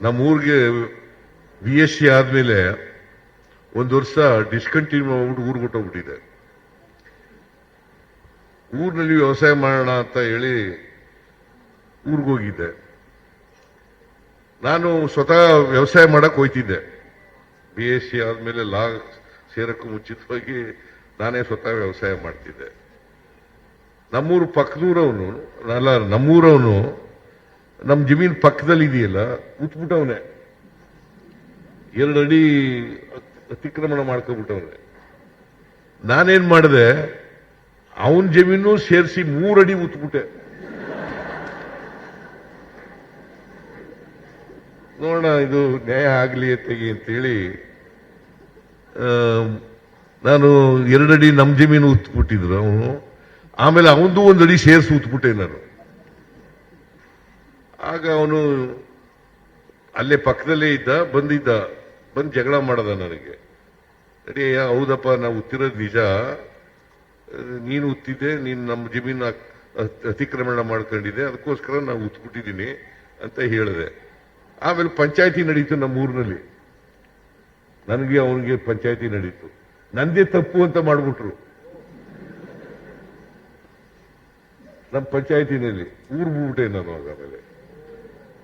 ನಮ್ಮ ಊರಿಗೆ B S C ಆದಮೇಲೆ ಒಂದು ವರ್ಷ ಡಿಸ್ಕಂಟಿನ್ಯೂ ಮಾಡ್ಬಿಟ್ಟು ಊರಿಗೆ ಹೊಟ್ಟೋಗ್ಬಿಟ್ಟಿದೆ ಊರಿನಲ್ಲಿ ವ್ಯವಸಾಯ ಮಾಡೋಣ ಅಂತ ಹೇಳಿ ಊರಿಗೆ ಹೋಗಿದ್ದೆ. ನಾನು ಸ್ವತಃ ವ್ಯವಸಾಯ ಮಾಡಕ್ಕೆ ಹೋಯ್ತಿದ್ದೆ. ಬಿ ಎಸ್ ಸಿ ಆದಮೇಲೆ ಲಾ ಸೇರಕ್ಕೂ ಮುಂಚಿತವಾಗಿ ನಾನೇ ಸ್ವತಃ ವ್ಯವಸಾಯ ಮಾಡ್ತಿದ್ದೆ. ನಮ್ಮೂರು ಪಕ್ಕದೂರವನು, ಅಲ್ಲ ನಮ್ಮೂರವನು ನಮ್ಮ ಜಮೀನ್ ಪಕ್ಕದಲ್ಲಿ ಇದೆಯಲ್ಲ ಉತ್ಬಿಟ್ಟವನೆ ಎರಡು ಅಡಿ ಅತಿಕ್ರಮಣ ಮಾಡ್ಕೊಬಿಟ್ಟವನೆ. ನಾನೇನ್ ಮಾಡಿದೆ, ಅವನ ಜಮೀನು ಸೇರಿಸಿ ಮೂರಡಿ ಉತ್ಬಿಟ್ಟೆ ನೋಡೋಣ, ಇದು ನ್ಯಾಯ ಆಗಲಿ ತೆಗಿ ಅಂತೇಳಿ ನಾನು ಎರಡಡಿ ನಮ್ಮ ಜಮೀನು ಉತ್ಬಿಟ್ಟಿದ್ರು ಅವನು ಆಮೇಲೆ ಅವನದು ಒಂದು ಅಡಿ ಸೇರಿಸಿ ಉತ್ಬಿಟ್ಟೆ ನಾನು. ಆಗ ಅವನು ಅಲ್ಲೇ ಪಕ್ಕದಲ್ಲೇ ಇದ್ದ, ಬಂದಿದ್ದ, ಬಂದು ಜಗಳ ಮಾಡದ ನನಗೆ. ಅಡಿ ಹೌದಪ್ಪ, ನಾವು ಉತ್ತಿರೋದು ನಿಜ. ನೀನು ಉತ್ತಿದ್ದೆ ನೀನು ನಮ್ಮ ಜಮೀನ ಅತಿಕ್ರಮಣ ಮಾಡ್ಕೊಂಡಿದ್ದೆ, ಅದಕ್ಕೋಸ್ಕರ ನಾವು ಉತ್ಬಿಟ್ಟಿದ್ದೀನಿ ಅಂತ ಹೇಳಿದೆ. ಆಮೇಲೆ ಪಂಚಾಯತಿ ನಡೀತು ನಮ್ಮ ಊರಿನಲ್ಲಿ ನನಗೆ ಅವನಿಗೆ ಪಂಚಾಯತಿ ನಡೀತು. ನಂದೇ ತಪ್ಪು ಅಂತ ಮಾಡ್ಬಿಟ್ರು. ನಮ್ಮ ಪಂಚಾಯತಿನಲ್ಲಿ, ಊರು ಬಿಟ್ಬಿಟ್ಟೆ ನಾನು ಆಗ